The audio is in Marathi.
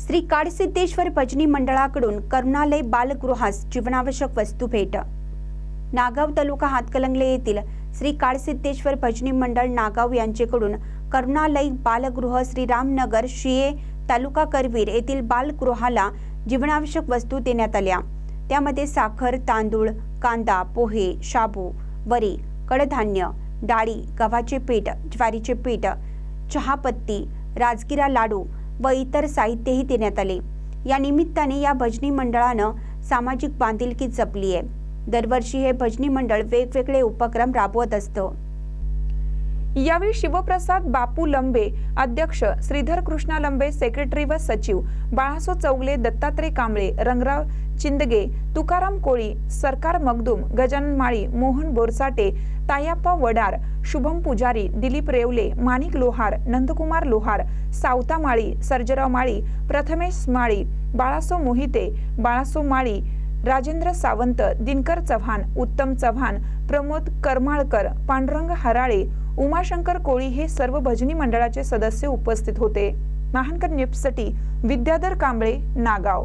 श्री काडसिद्धेश्वर भजनी मंडळाकडून करुणालय बालगृहास जीवनावश्यक वस्तू भेट. नागाव तालुका हातकलंगले येथील श्री काडसिद्धेश्वर भजनी मंडळ नागाव यांचेकडून करुणालय बालगृह श्रीरामनगर शिये तालुका करवीर येथील बालगृहाला जीवनावश्यक वस्तू देण्यात आल्या. त्यामध्ये साखर तांदूळ कांदा पोहे शाबू वरी कडधान्य डाळी गव्हाचे पीठ ज्वारीचे पीठ चहापत्ती राजगिरा लाडू व इतर साहित्यही देण्यात आले. या निमित्ताने या भजनी मंडळानं सामाजिक बांधिलकी जपली आहे. दरवर्षी हे भजनी मंडळ वेगवेगळे उपक्रम राबवत असतं. यावेळी शिवप्रसाद बापू लंबे अध्यक्ष श्रीधर कृष्णा लंबे सेक्रेटरी व सचिव बाळासो चौगले दत्तात्रय कांबळे रंगराव चिंदगे तुकाराम कोळी सरकार मगदूम गजानन माळी मोहन बोरसाटे तायाप्पा वडार शुभम पुजारी दिलीप रेवले माणिक लोहार नंदकुमार लोहार सावता माळी सर्जराव माळी प्रथमेश माळी बाळासो मोहिते बाळासो माळी राजेंद्र सावंत दिनकर चव्हाण उत्तम चव्हाण प्रमोद करमाळकर पांडुरंग हराळे उमाशंकर कोळी हे सर्व भजनी मंडळाचे सदस्य उपस्थित होते. महानकर न्यूजसाठी विद्याधर कांबळे नागाव.